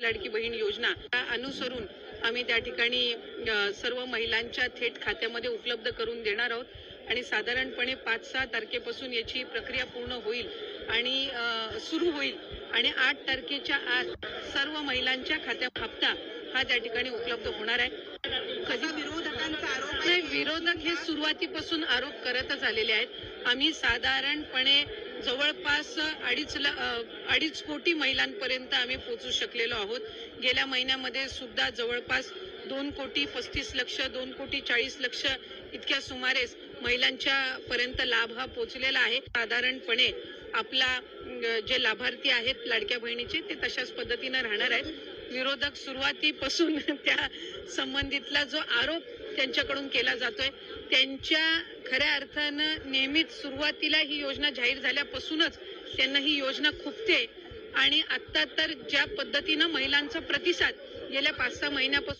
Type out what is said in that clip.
लाडकी बहीण योजना अनुसरून आम्ही त्या ठिकाणी सर्व महिलांच्या थेट खात्यामध्ये उपलब्ध करून देणार आहोत. आणि साधारणपणे पाच सहा तारखेपासून याची प्रक्रिया पूर्ण होईल आणि सुरू होईल. आणि आठ तारखेच्या आत सर्व महिलांच्या खात्यात हप्ता हा त्या ठिकाणी उपलब्ध होणार आहे. कधी विरोधकांचा आरोप आहे? नाही विरोधक हे सुरुवातीपासून आरोप करतच आलेले आहेत. आम्ही साधारणपणे जवळपास अडीच ल- अडीच कोटी महिलांपर्यंत आम्ही पोचू शकलेलो आहोत. गेल्या महिन्यामध्ये सुद्धा जवळपास दोन कोटी पस्तीस लक्ष दोन कोटी चाळीस लक्ष इतक्या सुमारेस महिलांच्या पर्यंत लाभ हा पोचलेला आहे. साधारणपणे आपला जे लाभार्थी आहेत लाडक्या बहिणीचे ते तशाच पद्धतीनं राहणार आहेत. विरोधक सुरुवातीपासून त्या संबंधितला जो आरोप त्यांच्याकडून केला जातोय. त्यांच्या खऱ्या अर्थानं नेहमीच सुरुवातीला ही योजना जाहीर झाल्यापासूनच त्यांना ही योजना खुपते. आणि आता तर ज्या पद्धतीनं महिलांचा प्रतिसाद गेल्या पाच सहा महिन्यापासून